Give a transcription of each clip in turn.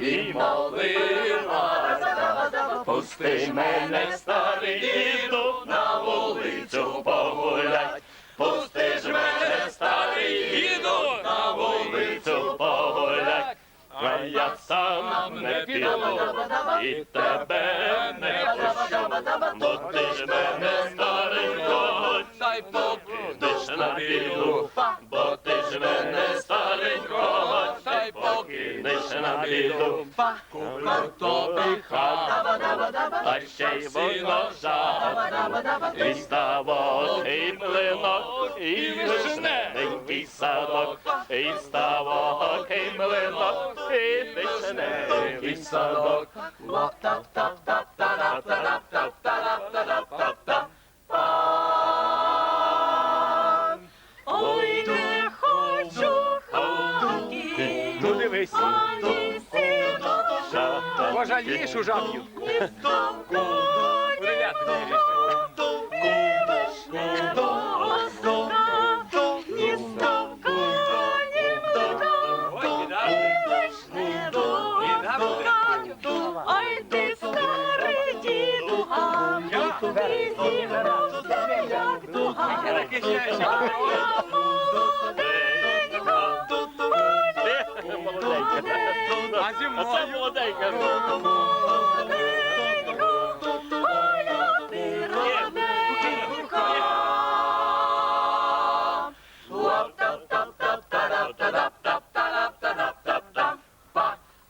і молилась. Пусти мене, старий діду, на вулицю погулять. Пусти ж мене, старий діду, на вулицю погулять. А я сам не піду і тебе не пущу, бо ти ж мене старенького, дай покинеш на біду, біду. Куплю тобі хату, а ще й воно і ставок, і млинок, і вишневий садок, і ставок, і млинок, і вишненький садок. Ой, ні вишневого сака. Ай ти старий діду гам, ти зігнувся, як дуга. А я молоденька, А це молоденька.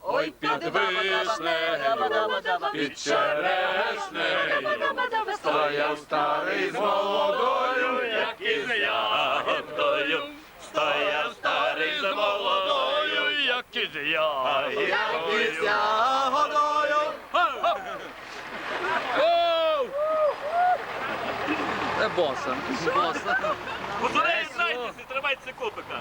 Ой, під вишнею, під черешнею, стояв старий з молодою, як із ягодкою. Молодою, як із годою. Це боса. Боса. Знаєте, тримайте копика.